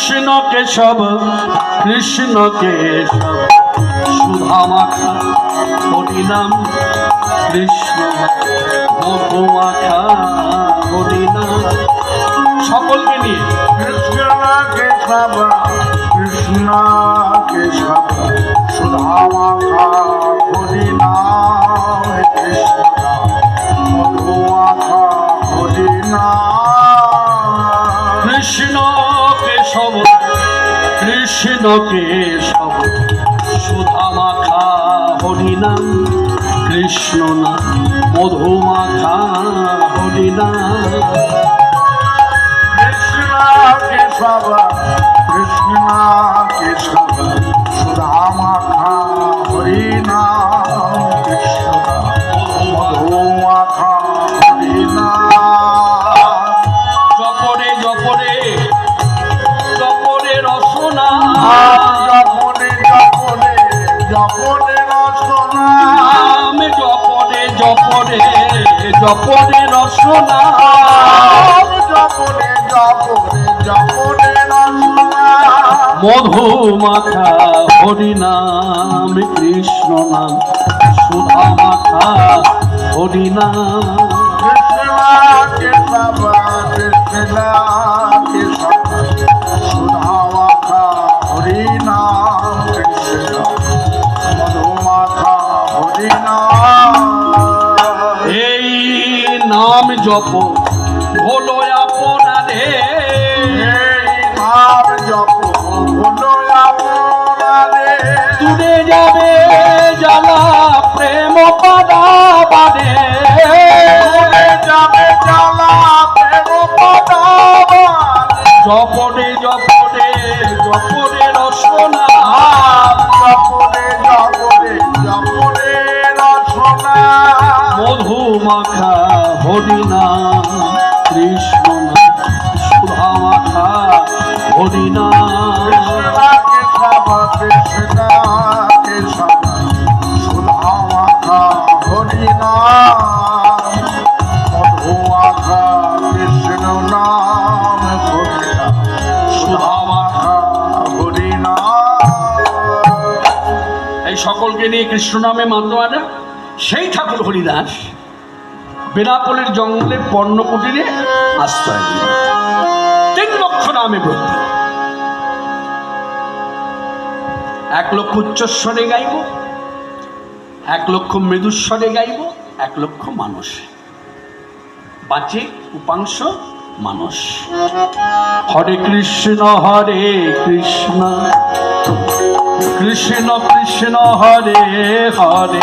কৃষ্ণ কেশব কৃষ্ণ কেশব সুধা কৃষ্ণ সকলকে নিয়ে। কৃষ্ণ কেশব কৃষ্ণ কেশব কেশব কৃষ্ণ কেশব সুধা হরিনাম কৃষ্ণ না মধু মাখা হরিনাম কৃষ্ণ কেশব কৃষ্ণ জপনে জপনে জপনে রসনা নাম জপনে জপনে জপনে রসনা মধু মাখা হরিনাম কৃষ্ণ নাম সুধা মাখা হরিনাম কৃষ্ণ কেশব কৃষ্ণ। জপ হলো আপনারে নাম জপ হলো আপনারে দূরে যাবে জ্বালা প্রেম পাদাবারে দূরে মাখা হরি নাম এই সকলকে নিয়ে কৃষ্ণ নামে মাতোয়ারা সেই ঠাকুর হরিদাস। বেনাপোলের জঙ্গলে পর্ণকুটিরে আশ্রয় দিল। তিন লক্ষ নামে ভর্তি এক লক্ষ উচ্চস্বরে গাইব, এক লক্ষ মৃদুস্বরে গাইব, এক লক্ষ মানুষ বাঁচে উপাংশ মানুষ হরে কৃষ্ণ হরে কৃষ্ণ। কৃষ্ণ কৃষ্ণ, হরে হরে।